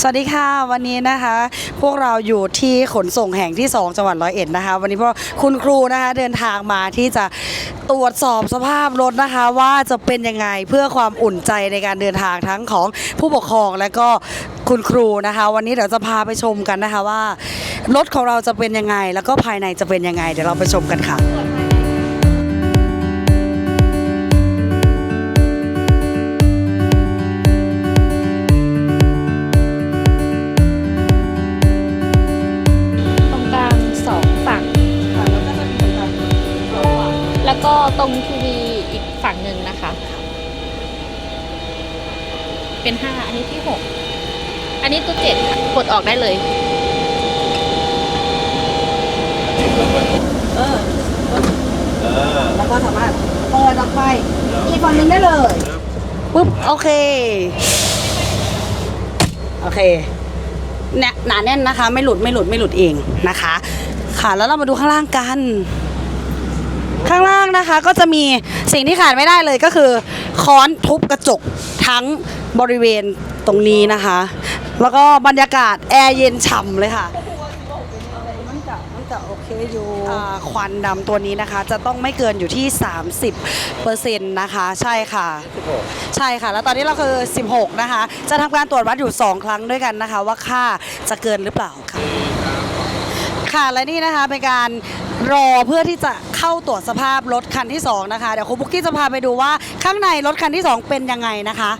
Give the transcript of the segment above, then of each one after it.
สวัสดีค่ะวันนี้นะคะ พวกเราอยู่ที่ขนส่งแห่งที่ 2 จังหวัดร้อยเอ็ดนะคะ วันนี้พวกคุณครูนะคะเดินทางมาที่จะตรวจสอบสภาพรถนะคะว่าจะเป็นยังไงเพื่อความอุ่นใจในการเดินทางทั้งของผู้ปกครองและก็คุณครูนะคะ วันนี้เดี๋ยวจะพาไปชมกันนะคะว่ารถของเราจะเป็นยังไง แล้วก็ภายในจะเป็นยังไง เดี๋ยวเราไปชมกันค่ะ ก็ตรงทีวีอีกฝั่งหนึ่งนะคะ เป็นห้าอันนี้ที่หกอันนี้ตัวเจ็ดค่ะกดออกได้เลย เออ แล้วก็สามารถเปิดออกไปอีกฝั่งหนึ่งได้เลยปุ๊บโอเค โอเคเนี่ยหนาแน่นนะคะ ไม่หลุดไม่หลุดไม่หลุดเองนะคะ ค่ะแล้วเรามาดูข้างล่างกัน ข้างล่างนะคะก็จะมีสิ่งที่ขาดไม่ได้เลยก็คือค้อนทุบกระจกทั้งบริเวณตรงนี้นะคะ แล้วก็บรรยากาศแอร์เย็นฉ่ำเลยค่ะมันจะมันจะโอเคอยู่ควันดำตัวนี้นะคะ จะต้องไม่เกินอยู่ที่ 30เปอร์เซ็นต์นะคะ ใช่ค่ะ ใช่ค่ะ แล้วตอนนี้เราคือ 16 นะคะ จะทำการตรวจวัดอยู่ 2 ครั้งด้วยกันนะคะ ว่าค่าจะเกินหรือเปล่าค่ะ ค่ะและนี่นะคะเป็นการรอเพื่อที่จะ เข้าตรวจสภาพรถคันที่ 2 นะคะ เดี๋ยวครูปุ๊กกี้จะพาไปดูว่าข้างในรถคันที่ 2 เป็นยังไงนะคะ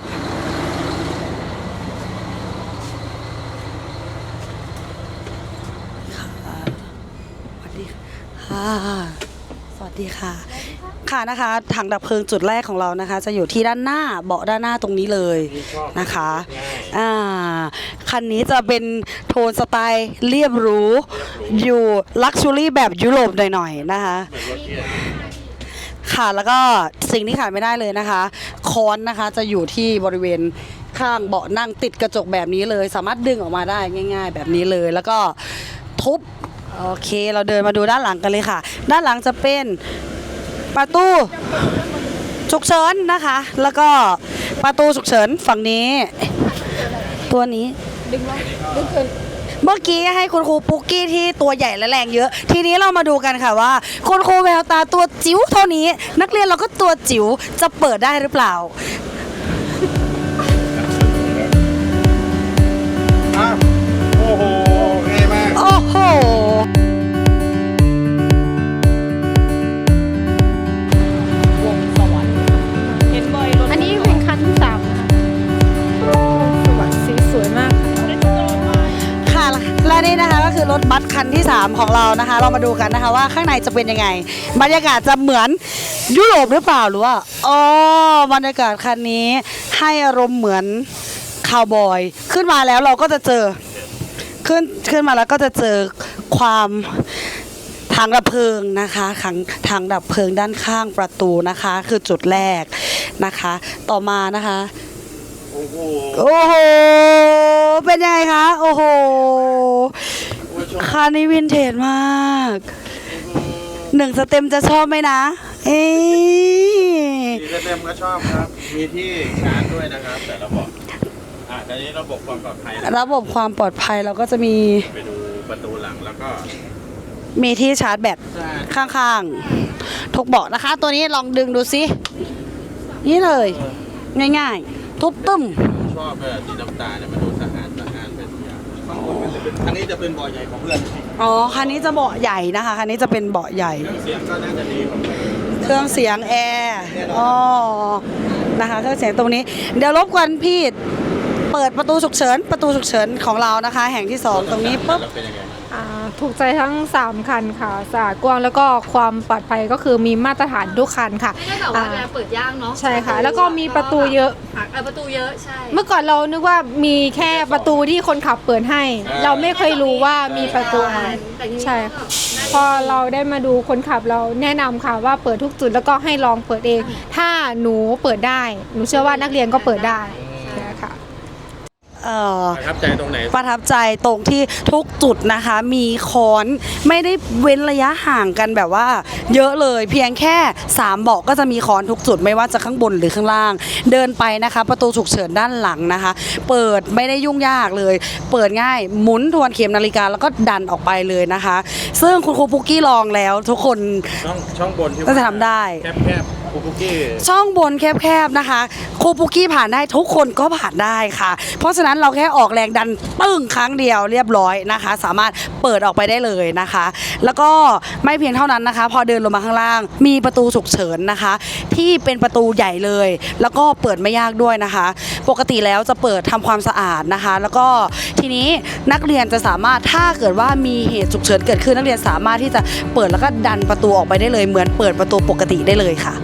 สวัสดีค่ะ วัสดีค่ะ ค่ะนะคะถังดับเพลิงจุดแรกของเรานะคะ จะอยู่ที่ด้านหน้าเบาะด้านหน้าตรงนี้เลยนะคะอ่าคันนี้จะเป็นโทนสไตล์เรียบหรูอยู่ลักชัวรี่แบบยุโรปหน่อยๆนะคะค่ะแล้วก็สิ่งที่ขาดไม่ได้เลยนะคะค้อนนะคะจะอยู่ที่บริเวณข้างเบาะนั่งติดกระจกแบบนี้เลย สามารถดึงออกมาได้ง่าย ๆ แบบนี้เลย แล้วก็ทุบ โอเคเราเดินมาดูด้านหลังกันเลยค่ะ ด้านหลังจะเป็นประตูฉุกเฉินนะคะ แล้วก็ประตูฉุกเฉินฝั่งนี้ ตัวนี้เมื่อกี้ให้คุณครูปุ๊กกี้ที่ตัวใหญ่และแรงเยอะ ทีนี้เรามาดูกันค่ะว่า คุณครูแววตาตัวจิ๋วเท่านี้ นักเรียนเราก็ตัวจิ๋วจะเปิดได้หรือเปล่า คือรถบัสคันที่ 3 ของเรานะคะ เรามาดูกันนะคะว่าข้างในจะเป็นยังไง บรรยากาศจะเหมือนยุโรปหรือเปล่าหรือว่าอ๋อบรรยากาศคันนี้ให้อารมณ์เหมือนคาวบอย ขึ้นมาแล้วเราก็จะเจอขึ้นขึ้นมาแล้วก็จะเจอความทางดับเพลิงนะคะทางทางดับเพลิงด้านข้างประตูนะคะ คือจุดแรกนะคะ ต่อมานะคะโอ้โหโอ้โหเป็นยังไงคะ โอ้โห คันนี้วินเทจมากหนึ่งสเต็มจะชอบไหมนะ เอ้ยดีเต็มก็ชอบครับ มีที่ชาร์จด้วยนะครับ แต่ระบบอ่าตอนนี้ระบบความปลอดภัยนะระบบความปลอดภัยเราก็จะมี ไปดูประตูหลังแล้วก็มีที่ชาร์จแบตข้างๆ ทุกเบาะนะคะ ตัวนี้ลองดึงดูซินี่เลย ง่ายๆ ทุบตุ้มชอบแบบสีน้ำตาลเนี่ยมันดูสะ ข้างบนมันจะเป็นอันนี้จะเป็นบ่อใหญ่ของเพื่อนอ๋อคันนี้จะเบาะใหญ่นะคะคันนี้จะเป็นเบาะใหญ่เสียงก็น่าจะดีของเพื่อนเครื่องเสียงแอร์อ๋อนะคะเครื่องเสียงตรงนี้ เดี๋ยวรบกวนพี่ เปิดประตูฉุกเฉินประตูฉุกเฉินของเรานะคะ แห่งที่สองตรงนี้ปุ๊บ แล้วเป็นยังไงบ้างอ่าถูกใจทั้ง 3 คันค่ะสะอาดกว้างแล้วก็ความปลอดภัยก็คือมีมาตรฐานทุกคันค่ะไม่ได้แบบว่าเวลาเปิดย่างเนาะใช่ค่ะแล้วก็มีประตูเยอะ เออประตูเยอะใช่เมื่อก่อนเรานึกว่ามีแค่ประตูที่คนขับเปิดให้ เราไม่เคยรู้ว่ามีประตูอะไรแต่ทีนี้ใช่ค่ะ พอเราได้มาดูคนขับเราแนะนำค่ะว่าเปิดทุกจุดแล้วก็ให้ลองเปิดเอง ถ้าหนูเปิดได้ หนูเชื่อว่านักเรียนก็เปิดได้นะคะ เอ่อประทับใจตรงไหน ประทับใจตรงที่ทุกจุดนะคะ มีค้อนไม่ได้เว้นระยะห่างกันแบบว่า เยอะเลยเพียงแค่3เบาะก็จะมีค้อนทุกจุดไม่ว่าจะข้างบนหรือข้างล่าง เดินไปนะคะ ประตูฉุกเฉินด้านหลังนะคะ เปิดไม่ได้ยุ่งยากเลย เปิดง่ายหมุนทวนเข็มนาฬิกาแล้วก็ดันออกไปเลยนะคะ ซึ่งคุณครูปุกกี้ลองแล้วทุกคนช่องช่องบนที่ก็จะทำได้ แคบแคบๆ คูปุกกี้ช่องบนแคบๆนะคะครูปุกกี้ผ่านได้ทุกคนก็ผ่านได้ค่ะ เพราะฉะนั้นเราแค่ออกแรงดันปึ้งครั้งเดียวเรียบร้อยนะคะ สามารถเปิดออกไปได้เลยนะคะ แล้วก็ไม่เพียงเท่านั้นนะคะ พอเดินลงมาข้างล่าง มีประตูฉุกเฉินนะคะ ที่เป็นประตูใหญ่เลย แล้วก็เปิดไม่ยากด้วยนะคะ ปกติแล้วจะเปิดทำความสะอาดนะคะ แล้วก็ทีนี้นักเรียนจะสามารถถ้าเกิดว่ามีเหตุฉุกเฉินเกิดขึ้นนักเรียนสามารถที่จะเปิดแล้วก็ดันประตูออกไปได้เลย เหมือนเปิดประตูปกติได้เลยค่ะ